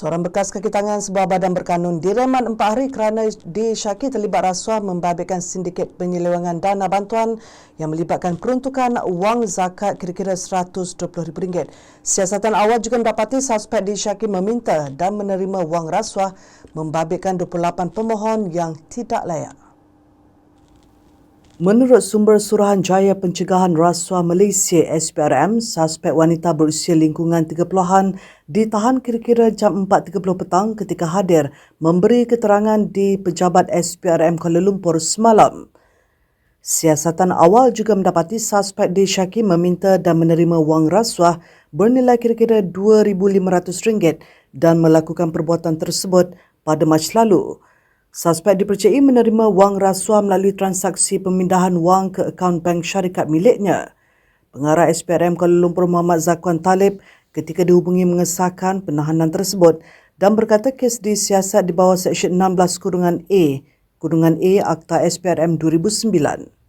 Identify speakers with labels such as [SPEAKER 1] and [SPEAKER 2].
[SPEAKER 1] Seorang bekas kaki tangan sebuah badan berkanun diremat empat hari kerana disyaki terlibat rasuah membabitkan sindiket penyelewangan dana bantuan yang melibatkan peruntukan wang zakat kira-kira RM120,000. Siasatan awal juga mendapati suspek disyaki meminta dan menerima wang rasuah membabitkan 28 pemohon yang tidak layak. Menurut sumber Suruhanjaya Pencegahan Rasuah Malaysia SPRM, suspek wanita berusia lingkungan 30-an ditahan kira-kira jam 4.30 petang ketika hadir memberi keterangan di pejabat SPRM Kuala Lumpur semalam. Siasatan awal juga mendapati suspek disyaki meminta dan menerima wang rasuah bernilai kira-kira RM2,500 dan melakukan perbuatan tersebut pada Mac lalu. Suspek dipercayai menerima wang rasuah melalui transaksi pemindahan wang ke akaun bank syarikat miliknya. Pengarah SPRM Kuala Lumpur Muhammad Zakwan Talib ketika dihubungi mengesahkan penahanan tersebut dan berkata kes disiasat di bawah Seksyen 16 Kurungan A Kurungan A Akta SPRM 2009.